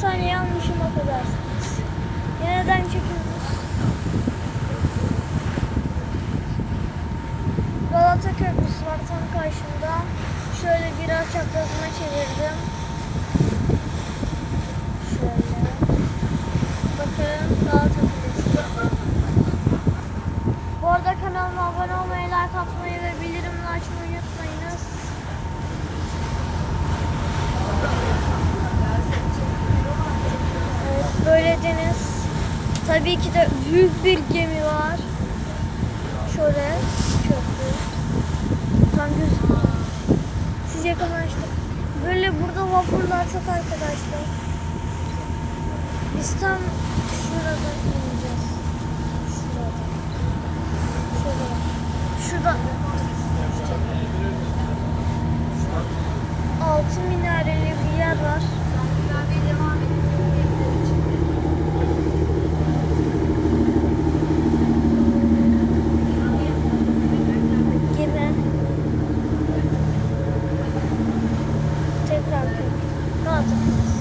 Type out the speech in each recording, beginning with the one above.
saniye almışım affedersiniz. Yeniden çekiyoruz. Galata Köprüsü var tam karşımda. Şöyle biraz çaprazına çevirdim. Şöyle. Bakın Galata Kulesi. Bu arada kanalıma abone olmayı, like atmayı ve bildirimleri açmayı unutmayınız. Deniz. Tabii ki de büyük bir gemi var. Şöyle köprü. Tam gözüküyor. Siz yakınlaştık. Böyle burada vapurlar çok arkadaşlar. Biz tam. Şurada. Şurada. Şurada. Altı minareli bir yer var. Gemi. Tekrar köprü. Galata Kulesi.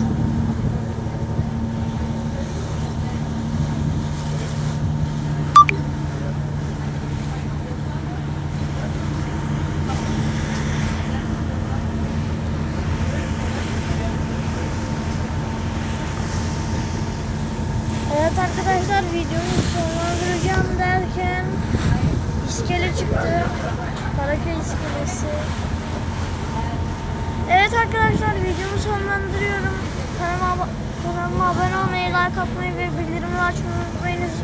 Evet arkadaşlar videomu sonlandıracağım derken iskele çıktı. Karaköy iskelesi. Evet arkadaşlar videomu sonlandırıyorum. Kanalıma, kanalıma abone olmayı, like atmayı ve bildirimleri açmayı unutmayınız.